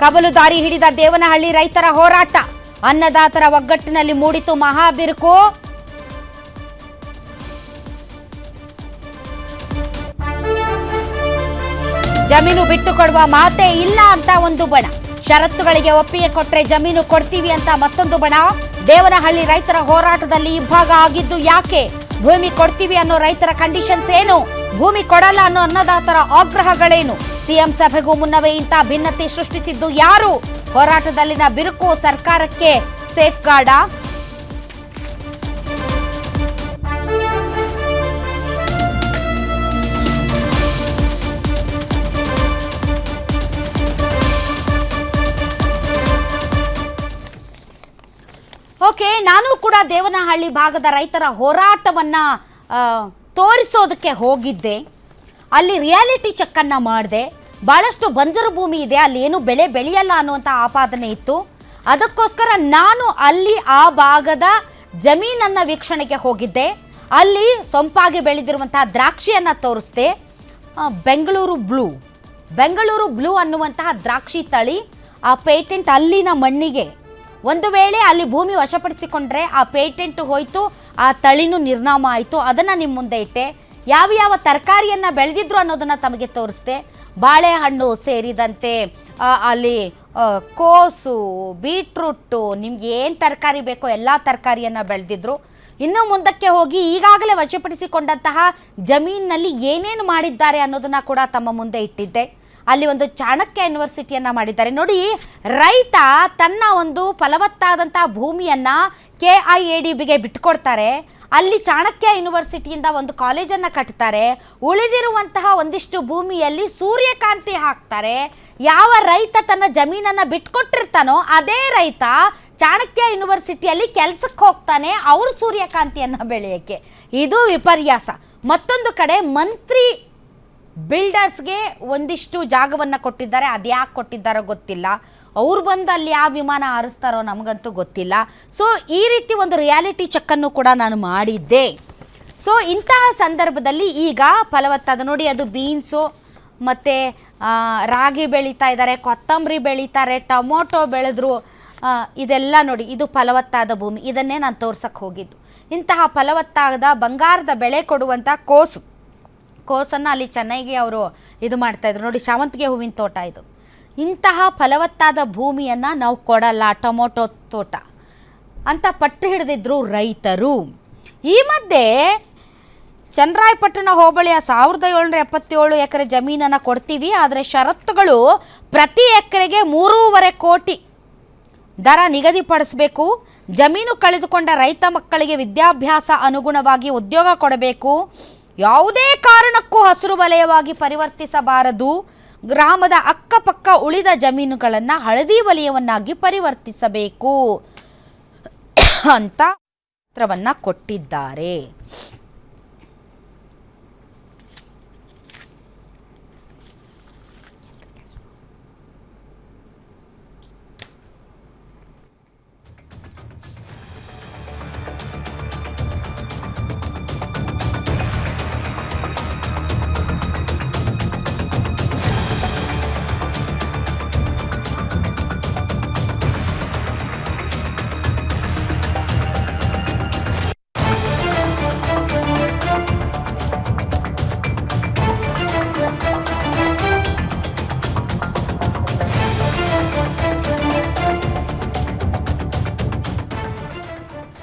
ಕಬಲು ದಾರಿ ಹಿಡಿದ ದೇವನಹಳ್ಳಿ ರೈತರ ಹೋರಾಟ. ಅನ್ನದಾತರ ಒಗ್ಗಟ್ಟಿನಲ್ಲಿ ಮೂಡಿತು ಮಹಾಬಿರುಕು. ಜಮೀನು ಬಿಟ್ಟು ಕೊಡುವ ಮಾತೇ ಇಲ್ಲ ಅಂತ ಒಂದು ಬಣ. ಷರತ್ತುಗಳಿಗೆ ಒಪ್ಪಿಗೆ ಕೊಟ್ಟರೆ ಜಮೀನು ಕೊಡ್ತೀವಿ ಅಂತ ಮತ್ತೊಂದು ಬಣ. ದೇವನಹಳ್ಳಿ ರೈತರ ಹೋರಾಟದಲ್ಲಿ ಇಬ್ಬಾಗ ಆಗಿದ್ದು ಯಾಕೆ? ಭೂಮಿ ಕೊಡ್ತೀವಿ ಅನ್ನೋ ರೈತರ ಕಂಡೀಷನ್ಸ್ ಏನು? ಭೂಮಿ ಕೊಡಲ್ಲ ಅನ್ನೋ ಅನ್ನದಾತರ ಆಗ್ರಹಗಳೇನು? ಸಿಎಂ ಸಭೆಗೂ ಮುನ್ನವೇ ಇಂಥ ಭಿನ್ನತೆ ಸೃಷ್ಟಿಸಿದ್ದು ಯಾರು? ಹೋರಾಟದಲ್ಲಿನ ಬಿರುಕು ಸರ್ಕಾರಕ್ಕೆ ಸೇಫ್ ಗಾರ್ಡಾ? ಓಕೆ, ನಾನು ಕೂಡ ದೇವನಹಳ್ಳಿ ಭಾಗದ ರೈತರ ಹೋರಾಟವನ್ನ ತೋರಿಸೋದಕ್ಕೆ ಹೋಗಿದ್ದೆ, ಅಲ್ಲಿ ರಿಯಾಲಿಟಿ ಚೆಕ್ಕನ್ನು ಮಾಡಿದೆ ಭಾಳಷ್ಟು ಬಂಜರು ಭೂಮಿ ಇದೆ, ಅಲ್ಲಿ ಏನು ಬೆಳೆ ಬೆಳೆಯಲ್ಲ ಅನ್ನುವಂಥ ಆಪಾದನೆ ಇತ್ತು. ಅದಕ್ಕೋಸ್ಕರ ನಾನು ಅಲ್ಲಿ ಆ ಭಾಗದ ಜಮೀನನ್ನು ವೀಕ್ಷಣೆಗೆ ಹೋಗಿದ್ದೆ. ಅಲ್ಲಿ ಸೊಂಪಾಗಿ ಬೆಳೆದಿರುವಂತಹ ದ್ರಾಕ್ಷಿಯನ್ನು ತೋರಿಸ್ದೆ. ಬೆಂಗಳೂರು ಬ್ಲೂ. ಬೆಂಗಳೂರು ಬ್ಲೂ ಅನ್ನುವಂತಹ ದ್ರಾಕ್ಷಿ ತಳಿ ಆ ಪೇಟೆಂಟ್ ಅಲ್ಲಿನ ಮಣ್ಣಿಗೆ. ಒಂದು ವೇಳೆ ಅಲ್ಲಿ ಭೂಮಿ ವಶಪಡಿಸಿಕೊಂಡ್ರೆ ಆ ಪೇಟೆಂಟ್ ಹೋಯ್ತು ಆ ತಳಿನೂ ನಿರ್ನಾಮ ಆಯಿತು. ಅದನ್ನು ನಿಮ್ಮ ಮುಂದೆ ಇಟ್ಟೆ. ಯಾವ ಯಾವ ತರಕಾರಿಯನ್ನು ಬೆಳೆದಿದ್ರು ಅನ್ನೋದನ್ನು ತಮಗೆ ತೋರಿಸ್ದೆ. ಬಾಳೆಹಣ್ಣು ಸೇರಿದಂತೆ ಅಲ್ಲಿ ಕೋಸು, ಬೀಟ್ರೂಟು, ನಿಮ್ಗೆ ಏನು ತರಕಾರಿ ಬೇಕೋ ಎಲ್ಲ ತರಕಾರಿಯನ್ನು ಬೆಳೆದಿದ್ರು. ಇನ್ನು ಮುಂದಕ್ಕೆ ಹೋಗಿ ಈಗಾಗಲೇ ವಶಪಡಿಸಿಕೊಂಡಂತಹ ಜಮೀನಿನಲ್ಲಿ ಏನೇನು ಮಾಡಿದ್ದಾರೆ ಅನ್ನೋದನ್ನು ಕೂಡ ತಮ್ಮ ಮುಂದೆ ಇಟ್ಟಿದ್ದೆ. ಅಲ್ಲಿ ಒಂದು ಚಾಣಕ್ಯ ಯೂನಿವರ್ಸಿಟಿಯನ್ನು ಮಾಡಿದ್ದಾರೆ. ನೋಡಿ, ರೈತ ತನ್ನ ಒಂದು ಫಲವತ್ತಾದಂಥ ಭೂಮಿಯನ್ನು ಕೆ ಐ ಎ ಡಿ ಬಿಗೆ ಬಿಟ್ಕೊಡ್ತಾರೆ. ಅಲ್ಲಿ ಚಾಣಕ್ಯ ಯೂನಿವರ್ಸಿಟಿಯಿಂದ ಒಂದು ಕಾಲೇಜನ್ನು ಕಟ್ತಾರೆ. ಉಳಿದಿರುವಂತಹ ಒಂದಿಷ್ಟು ಭೂಮಿಯಲ್ಲಿ ಸೂರ್ಯಕಾಂತಿ ಹಾಕ್ತಾರೆ. ಯಾವ ರೈತ ತನ್ನ ಜಮೀನನ್ನು ಬಿಟ್ಕೊಟ್ಟಿರ್ತಾನೋ ಅದೇ ರೈತ ಚಾಣಕ್ಯ ಯೂನಿವರ್ಸಿಟಿಯಲ್ಲಿ ಕೆಲಸಕ್ಕೆ ಹೋಗ್ತಾನೆ ಅವರು ಸೂರ್ಯಕಾಂತಿಯನ್ನು ಬೆಳೆಯೋಕ್ಕೆ. ಇದು ವಿಪರ್ಯಾಸ. ಮತ್ತೊಂದು ಕಡೆ ಮಂತ್ರಿ ಬಿಲ್ಡರ್ಸ್ಗೆ ಒಂದಿಷ್ಟು ಜಾಗವನ್ನು ಕೊಟ್ಟಿದ್ದಾರೆ ಅದು ಯಾಕೆ ಕೊಟ್ಟಿದ್ದಾರೋ ಗೊತ್ತಿಲ್ಲ. ಅವ್ರು ಬಂದು ಅಲ್ಲಿ ಯಾವ ವಿಮಾನ ಹಾರಿಸ್ತಾರೋ ನಮಗಂತೂ ಗೊತ್ತಿಲ್ಲ. ಸೊ ಈ ರೀತಿ ಒಂದು ರಿಯಾಲಿಟಿ ಚೆಕ್ಕನ್ನು ಕೂಡ ನಾನು ಮಾಡಿದ್ದೆ. ಸೊ ಇಂತಹ ಸಂದರ್ಭದಲ್ಲಿ ಈಗ ಫಲವತ್ತಾದ, ನೋಡಿ ಅದು ಬೀನ್ಸು, ಮತ್ತು ರಾಗಿ ಬೆಳೀತಾ ಇದ್ದಾರೆ, ಕೊತ್ತಂಬರಿ ಬೆಳೀತಾರೆ, ಟೊಮೊಟೊ ಬೆಳೆದ್ರು ಇದೆಲ್ಲ ನೋಡಿ, ಇದು ಫಲವತ್ತಾದ ಭೂಮಿ. ಇದನ್ನೇ ನಾನು ತೋರ್ಸಕ್ಕೆ ಹೋಗಿದ್ದು. ಇಂತಹ ಫಲವತ್ತಾದ ಬಂಗಾರದ ಬೆಳೆ ಕೊಡುವಂಥ ಕೋಸು. ಕೋಸನ್ನು ಅಲ್ಲಿ ಚೆನ್ನೈಗೆ ಅವರು ಇದು ಮಾಡ್ತಾಯಿದ್ರು ನೋಡಿ, ಶಾವಂತಿಗೆ ಹೂವಿನ ತೋಟ ಇದು. ಇಂತಹ ಫಲವತ್ತಾದ ಭೂಮಿಯನ್ನು ನಾವು ಕೊಡಲ್ಲ, ಟೊಮೊಟೊ ತೋಟ ಅಂತ ಪಟ್ಟು ಹಿಡಿದಿದ್ರು ರೈತರು. ಈ ಮಧ್ಯೆ ಚನ್ನರಾಯಪಟ್ಟಣ ಹೋಬಳಿಯ ಸಾವಿರದ ಏಳ್ನೂರ ಎಪ್ಪತ್ತೇಳು ಎಕರೆ ಜಮೀನನ್ನು ಕೊಡ್ತೀವಿ, ಆದರೆ ಷರತ್ತುಗಳು ಪ್ರತಿ ಎಕರೆಗೆ ಮೂರೂವರೆ ಕೋಟಿ ದರ ನಿಗದಿಪಡಿಸಬೇಕು. ಜಮೀನು ಕಳೆದುಕೊಂಡ ರೈತ ಮಕ್ಕಳಿಗೆ ವಿದ್ಯಾಭ್ಯಾಸ ಅನುಗುಣವಾಗಿ ಉದ್ಯೋಗ ಕೊಡಬೇಕು. ಯಾವುದೇ ಕಾರಣಕ್ಕೂ ಹಸಿರು ವಲಯವಾಗಿ ಪರಿವರ್ತಿಸಬಾರದು. ಗ್ರಾಮದ ಅಕ್ಕಪಕ್ಕ ಉಳಿದ ಜಮೀನುಗಳನ್ನು ಹಳದಿ ವಲಯವನ್ನಾಗಿ ಪರಿವರ್ತಿಸಬೇಕು ಅಂತ ಪತ್ರವನ್ನು ಕೊಟ್ಟಿದ್ದಾರೆ.